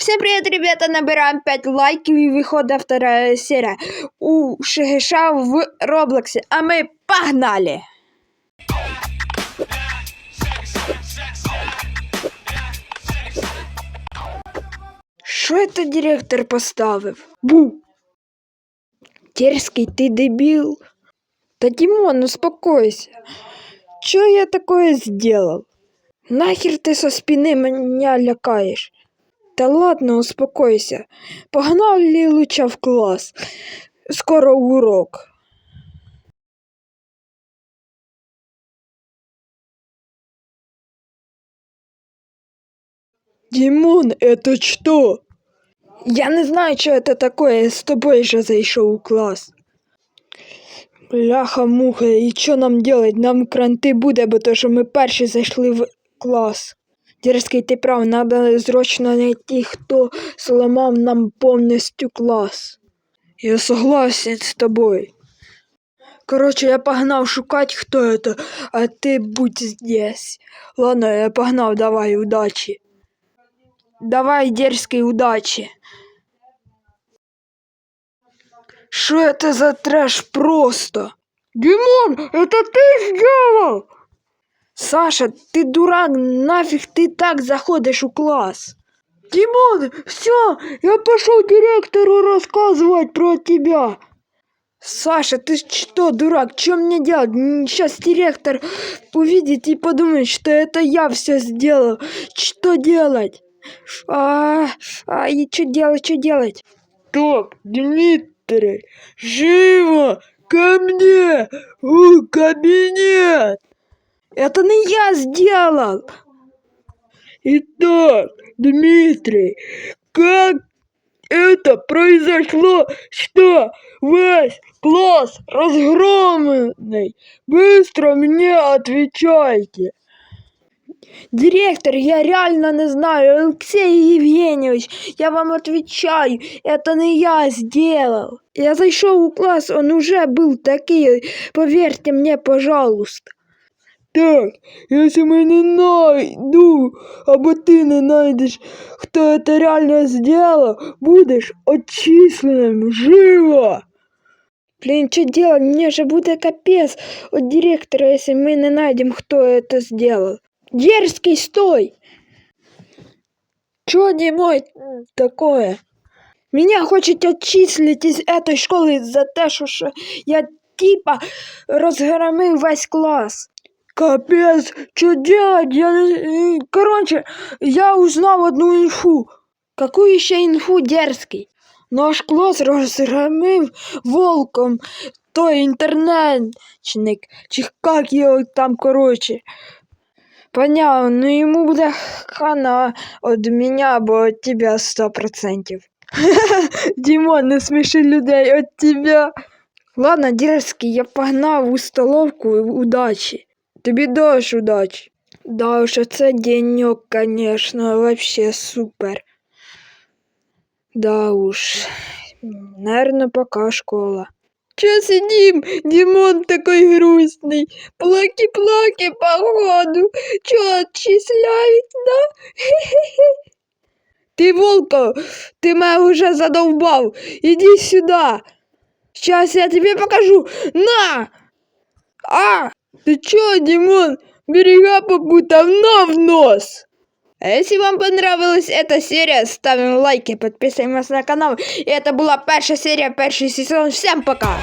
Всем привет, ребята! Набираем 5 лайків і виходить вторая серія у Шигиша в Роблоксі. А ми погнали! Що це директор поставив? Бу! Дерзкий, ты дебил. Да, Димон, успокойся. Чё я такое сделал? Нахер ты со спины меня лякаешь? Да ладно, успокойся. Погнали лучше в класс. Скоро урок. Димон, это что? Я не знаю, что это такое. Я с тобой же зашел в класс. Бляха-муха, і що нам делать? Нам кранти буде, бо то, що ми перші зайшли в клас. Дерзкий, ти прав, треба зрочно знайти, хто зламав нам повністю клас. Я согласен з тобою. Короче, я погнав шукати, хто это, а ти будь здесь. Ладно, я погнав, давай, удачі. Давай, дерзкий, удачі. Что это за трэш просто? Димон, это ты сделал? Саша, ты дурак, нафиг ты так заходишь у класс? Димон, все, я пошел директору рассказывать про тебя. Саша, ты что, дурак, что мне делать? Сейчас директор увидит и подумает, что это я все сделал. Что делать? А, а и что делать, что делать? Так, Дмитрий, живо ко мне в кабинет. Это не я сделал. Итак, Дмитрий, как это произошло, что весь класс разгромленный? Быстро мне отвечайте. Директор, я реально не знаю. Алексей Евгеньевич, я вам отвечаю, это не я сделал. Я зашел в класс, он уже был такой, поверьте мне, пожалуйста. Так, если мы не найду, або ты не найдешь, кто это реально сделал, будешь отчисленным живо. Блин, что делать? Мне же будет капец от директора, если мы не найдем, кто это сделал. Дерзкий, стой! Чё, Димой, такое? Меня хочет отчислить из этой школы за що що я типа розгромив весь клас Капец, что делать? Я... не- Короче, я узнал одну инфу. Какую еще инфу, дерзкий? Наш клас розгромив волком той інтернетчик, чи як його там, короче. Понятно, ну ему буде хана от меня або от тебя сто процентів. Дімон, не сміши людей от тебя. Ладно, дерзкий, я погнав у столовку удачі. Тобі дощ удачі. Да уж, це денек, конечно, вообще супер. Да уж. Наверное, пока школа. Че сидим? Димон такой грустный. Плаки-плаки, походу. Че, отчисляют, да? Ты, Волков, ты меня уже задолбал. Иди сюда. Сейчас я тебе покажу. На! А! Ты чё, Димон? Берега попутав на в нос! А если вам понравилась эта серия, ставим лайки, подписываемся на канал. И это была первая серия, первый сезон. Всем пока!